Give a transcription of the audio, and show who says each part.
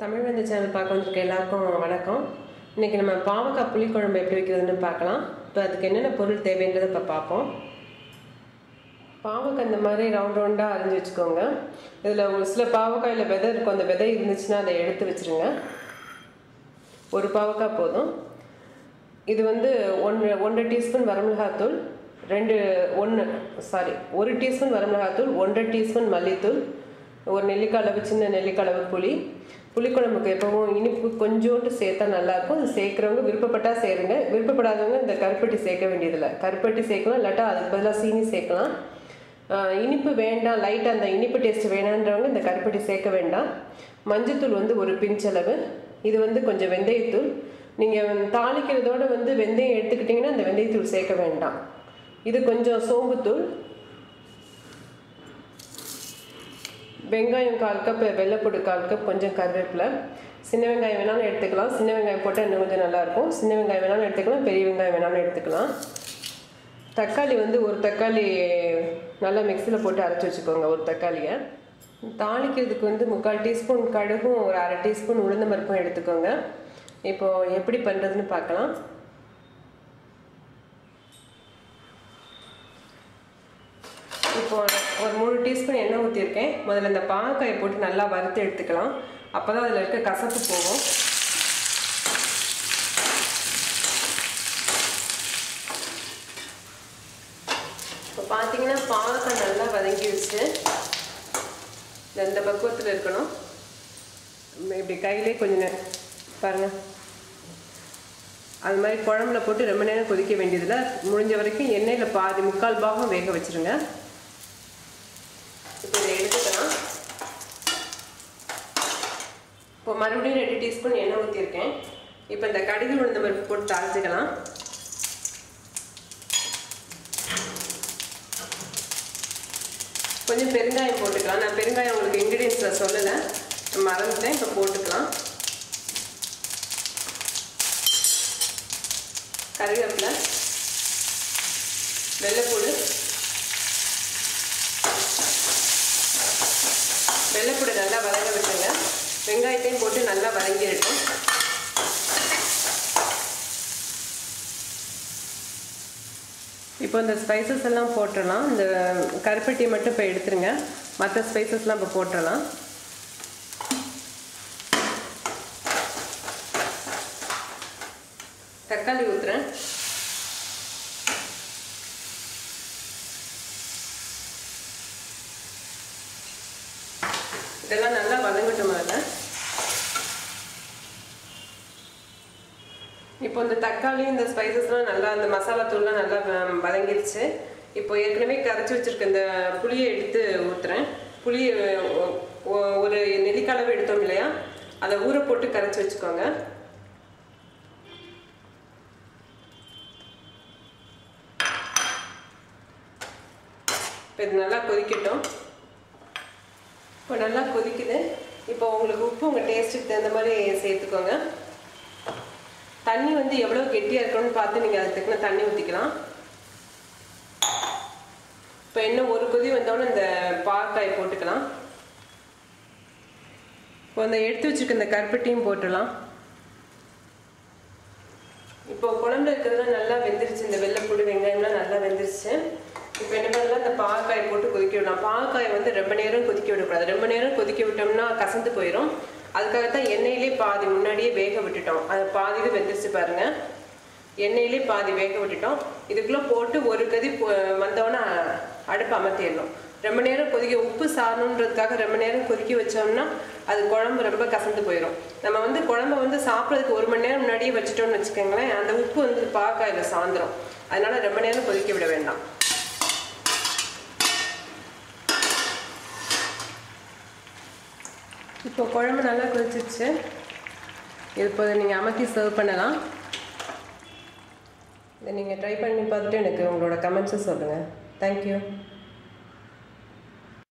Speaker 1: தமிழ் வந்து சேனல் பார்க்க வந்திருக்க எல்லாருக்கும் வணக்கம். இன்றைக்கி நம்ம பாவக்காய் புளிக்குழம்பு எப்படி வைக்கிறதுன்னு பார்க்கலாம். இப்போ அதுக்கு என்னென்ன பொருள் தேவைன்றதை இப்போ பார்ப்போம். பாவக்காய் இந்த மாதிரி ரவுண்ட் ரவுண்டாக அரிஞ்சு வச்சுக்கோங்க. இதில் ஒரு சில பாவக்காயில் விதை இருக்கும். அந்த விதை இருந்துச்சுன்னா அதை எடுத்து வச்சுருங்க. ஒரு பாவக்காய் போதும். இது வந்து ஒன்று ஒன்றரை டீஸ்பூன் வரமிளகாத்தூள் ரெண்டு ஒன்று சாரி ஒரு டீஸ்பூன் வரமிளகாத்தூள் ஒன்றரை டீஸ்பூன் மல்லித்தூள் ஒரு நெல்லிக்காய் அளவு சின்ன நெல்லிக்காய் அளவு புளி புளிக்குழம்புக்கு எப்பவும் இனிப்பு கொஞ்சோண்டு சேர்த்தா நல்லாயிருக்கும் அது சேர்க்குறவங்க விருப்பப்பட்டால் சேருங்க. விருப்பப்படாதவங்க இந்த கருப்பட்டி சேர்க்க வேண்டியதில்லை. கருப்பட்டி சேர்க்கலாம் இல்லாட்டா அதுக்கு பதிலாக சீனி சேர்க்கலாம். இனிப்பு வேண்டாம். லைட்டாக அந்த இனிப்பு டேஸ்ட் வேணான்றவங்க இந்த கருப்பட்டி சேர்க்க வேண்டாம். மஞ்சத்தூள் வந்து ஒரு பிஞ்சளவு இது வந்து கொஞ்சம் வெந்தயத்தூள். நீங்கள் தாளிக்கிறதோட வந்து வெந்தயம் எடுத்துக்கிட்டிங்கன்னா அந்த வெந்தயத்தூள் சேர்க்க வேண்டாம். இது கொஞ்சம் சோம்புத்தூள். வெங்காயம் கால் கப் வெள்ளைப்பூடு கால் கப் கொஞ்சம் கருவேப்பிலை. சின்ன வெங்காயம் வேணாலும் எடுத்துக்கலாம். சின்ன வெங்காயம் போட்டால் இன்னும் கொஞ்சம் நல்லாயிருக்கும். சின்ன வெங்காயம் வேணாலும் எடுத்துக்கலாம். பெரிய வெங்காயம் வேணாலும் எடுத்துக்கலாம். தக்காளி வந்து ஒரு தக்காளி நல்லா மிக்சியில் போட்டு அரைச்சி வச்சுக்கோங்க ஒரு தக்காளியை. தாளிக்கிறதுக்கு வந்து முக்கால் டீஸ்பூன் கடுகும் ஒரு அரை டீஸ்பூன் உளுந்த பருப்பும் எடுத்துக்கோங்க. இப்போது எப்படி பண்ணுறதுன்னு பார்க்கலாம். இப்போ ஒரு மூணு டீஸ்பூன் எண்ணெய் ஊற்றிருக்கேன் முதல்ல இந்த பாவக்காயை போட்டு நல்லா வறுத்து எடுத்துக்கலாம். அப்போ தான் அதில் இருக்க கசப்பு போகும். இப்போ பார்த்தீங்கன்னா பாவக்காய் நல்லா வதங்கிடுச்சு இந்த பக்குவத்தில் இருக்கணும். இப்படி கையிலே கொஞ்சம் நேரம் பாருங்கள் அது மாதிரி குழம்புல போட்டு ரொம்ப நேரம் கொதிக்க வேண்டியதில்லை. முடிஞ்ச வரைக்கும் எண்ணெயில் பாதி முக்கால் பாகம் வேக வச்சுருங்க இப்போ இதை எடுத்துக்கலாம் இப்போ மறுபடியும் ரெண்டு டீஸ்பூன் எண்ணெய் ஊற்றிருக்கேன் இப்போ இந்த கடுகு உளுந்த பருப்பு போட்டு தாளிச்சுக்கலாம். கொஞ்சம் பெருங்காயம் போட்டுக்கலாம். நான் பெருங்காயம் உங்களுக்கு இன்க்ரீடியன்ஸில் சொல்லலை. மறந்துட்டேன். இப்போ போட்டுக்கலாம். கருவேப்பிலை வெள்ளைப்பூடு வெள்ளைப்பூடு நல்லா வதங்க விட்டுருங்க வெங்காயத்தையும் போட்டு நல்லா வதங்கிடட்டும். இப்போ இந்த ஸ்பைசஸ் எல்லாம் போட்டுடலாம். இந்த கருப்பட்டியை மட்டும் இப்போ எடுத்துருங்க. மற்ற ஸ்பைசஸ்லாம் இப்போ போட்டுடலாம். தக்காளி ஊற்றுறேன் இதெல்லாம் நல்லா வதங்கட்டும் முதல்ல இப்போ இந்த தக்காளி இந்த ஸ்பைசஸ்லாம் நல்லா அந்த மசாலா தூள்லாம் நல்லா வதங்கிடுச்சு இப்போ ஏற்கனவே கரைச்சி வச்சிருக்க இந்த புளியை எடுத்து ஊற்றுறேன் புளியை ஒ- ஒரு நெல்லிக்காய் எடுத்தோம் இல்லையா? அதை ஊற போட்டு கரைச்சி வச்சுக்கோங்க. இப்போ இது நல்லா கொதிக்கட்டும். இப்போ நல்லா கொதிக்குது. இப்போ உங்களுக்கு உப்பு உங்கள் டேஸ்ட்டுக்கு தகுந்த மாதிரி சேர்த்துக்கோங்க. தண்ணி வந்து எவ்வளோ கெட்டியாக இருக்கணும்னு பார்த்து நீங்கள் அதுக்குன்னு தண்ணி ஊற்றிக்கலாம் இப்போ இன்னும் ஒரு கொதி வந்தோடனே இந்த பாக்காய் போட்டுக்கலாம். இப்போ அந்த எடுத்து வச்சுருக்க இந்த கருப்பட்டியும் போட்டுடலாம். இப்போ குழம்புல இருக்கிறதுலாம் நல்லா வெந்துருச்சு. இந்த வெள்ளைப்பூடு வெங்காயம்லாம் நல்லா வெந்துருச்சு. இப்போ என்ன பண்ணலாம்? இந்த பாக்காய் போட்டு கொதிக்க விடலாம். பாக்காய் வந்து ரொம்ப நேரம் கொதிக்க விடக்கூடாது. ரொம்ப நேரம் கொதிக்க விட்டோம்னா கசந்து போயிடும் அதுக்காகத்தான் எண்ணெயிலே பாதி முன்னாடியே வேக விட்டுட்டோம். அது பாதி இது வெந்துச்சு பாருங்க. எண்ணெயிலே பாதி வேக விட்டுட்டோம். இதுக்குள்ளே போட்டு ஒரு கதி பொ- அடுப்பு அமர்த்திடணும். ரொம்ப நேரம் கொதிக்க உப்பு சாரணுன்றதுக்காக ரொம்ப நேரம் கொதிக்க வச்சோம்னா அது குழம்பு ரொம்ப கசந்து போயிடும் நம்ம வந்து குழம்ப வந்து சாப்பிட்றதுக்கு ஒரு மணி நேரம் முன்னாடியே வச்சுட்டோம்னு வச்சுக்கோங்களேன் அந்த உப்பு வந்து பாக்காயில் சாயந்தரம். அதனால ரொம்ப நேரம் கொதிக்க விட வேண்டாம். இப்போ குழம்பு நல்லா கொதிச்சிருச்சு. இப்போ நீங்கள் அமர்த்தி சர்வ் பண்ணலாம். இதை நீங்கள் ட்ரை பண்ணி பார்த்துட்டு எனக்கு உங்களோட கமெண்ட்ஸை சொல்லுங்கள் தேங்க்யூ